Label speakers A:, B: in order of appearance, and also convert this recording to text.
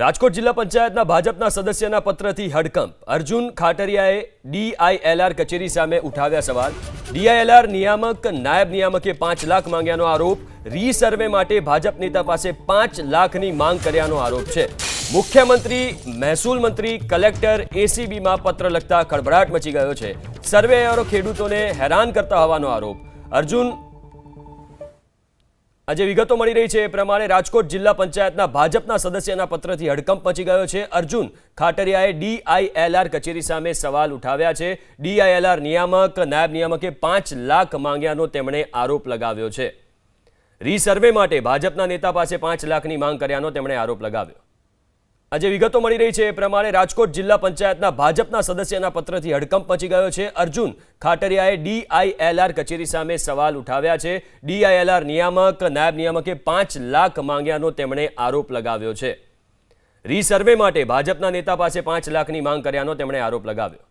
A: રાજકોટ જિલ્લા પંચાયતના ભાજપના સદસ્યના પત્રથી હડકંપ. અર્જુન ખાટરિયાએ ડીઆઈએલઆર કચેરી સામે ઉઠાવ્યા સવાલ. ડીઆઈએલઆર નિયામક, નાયબ નિયામકે પાંચ લાખ માંગ્યાનો આરોપ. રીસર્વે માટે ભાજપ નેતા પાસે પાંચ લાખની માંગ કર્યાનો આરોપ છે. મુખ્યમંત્રી, મહેસૂલ મંત્રી, કલેક્ટર એસીબીમાં પત્ર લખતા ખળભળાટ મચી ગયો છે. સર્વેયરો ખેડૂતોને હેરાન કરતા હોવાનો આરોપ. અર્જુન આજે વિગતો મળી રહી છે એ પ્રમાણે રાજકોટ જિલ્લા પંચાયતના ભાજપના સદસ્યના પત્રથી હડકંપ મચી ગયો છે. અર્જુન ખાટરિયાએ ડીઆઈએલઆર કચેરી સામે સવાલ ઉઠાવ્યા છે. ડીઆઈએલઆર નિયામક, નાયબ નિયામકે પાંચ લાખ માંગ્યાનો તેમણે આરોપ લગાવ્યો છે. રીસર્વે માટે ભાજપના નેતા પાસે પાંચ લાખની માંગ કર્યાનો તેમણે આરોપ લગાવ્યો. આજે વિગતો મળી રહી છે એ પ્રમાણે રાજકોટ જિલ્લા પંચાયતના ભાજપના સદસ્યના પત્રથી હડકંપ પચી ગયો છે. અર્જુન ખાટરિયાએ ડીઆઈએલઆર કચેરી સામે સવાલ ઉઠાવ્યા છે. ડીઆઈએલઆર નિયામક, નાયબ નિયામકે પાંચ લાખ માંગ્યાનો તેમણે આરોપ લગાવ્યો છે. રીસર્વે માટે ભાજપના નેતા પાસે પાંચ લાખની માંગ કર્યાનો તેમણે આરોપ લગાવ્યો.